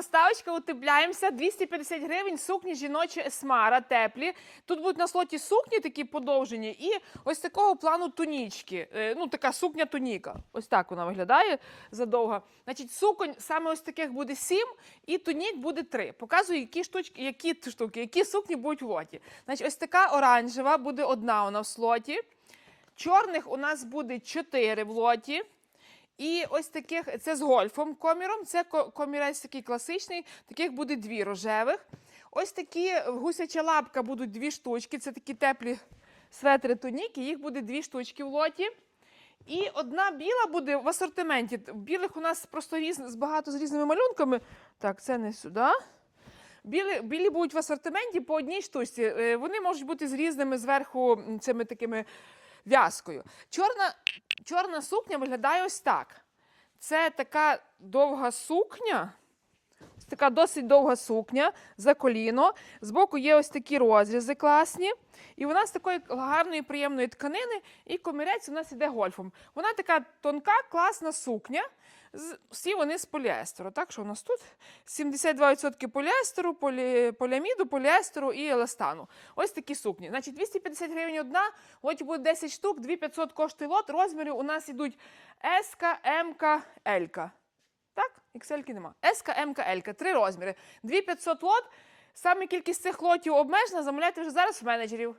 поставочка, утепляємося. 250 гривень сукні жіночі есмара, теплі. Тут будуть на слоті сукні такі подовжені, і ось такого плану тунічки. Е, Ну, така сукня туніка. Ось так вона виглядає задовга. Значить, суконь саме ось таких буде 7, і тунік буде 3. Показую, які штучки, які штуки, які сукні будуть в лоті. Значить, ось така оранжева буде одна вона в слоті. Чорних у нас буде 4 в лоті. І ось таких, це з гольфом коміром, це комірець такий класичний, таких буде дві рожевих. Ось такі гусяча лапка будуть дві штучки, це такі теплі светри туніки, їх буде дві штучки в лоті. І одна біла буде в асортименті. Білих у нас просто різ, багато з різними малюнками. Так, це не сюди. Білі, білі будуть в асортименті по одній штучці. Е, Вони можуть бути з різними зверху цими такими в'язкою. Чорна, чорна сукня виглядає ось так. Це така довга сукня. Така досить довга сукня за коліно. Збоку є ось такі розрізи класні. І вона з такої гарної, приємної тканини, і комірець у нас іде гольфом. Вона така тонка, класна сукня. Всі вони з поліестеру. Так, що у нас тут 72% поліестеру, полі, поліаміду, поліестеру і еластану. Ось такі сукні. Значить, 250 гривень одна, лоті буде 10 штук, 2500 коштує лот. Розміри у нас йдуть S, М, L. XL нема. СК, МК, ЛК. Три розміри. 2500 лот. Саме кількість цих лотів обмежена. Замовляйте вже зараз в менеджерів.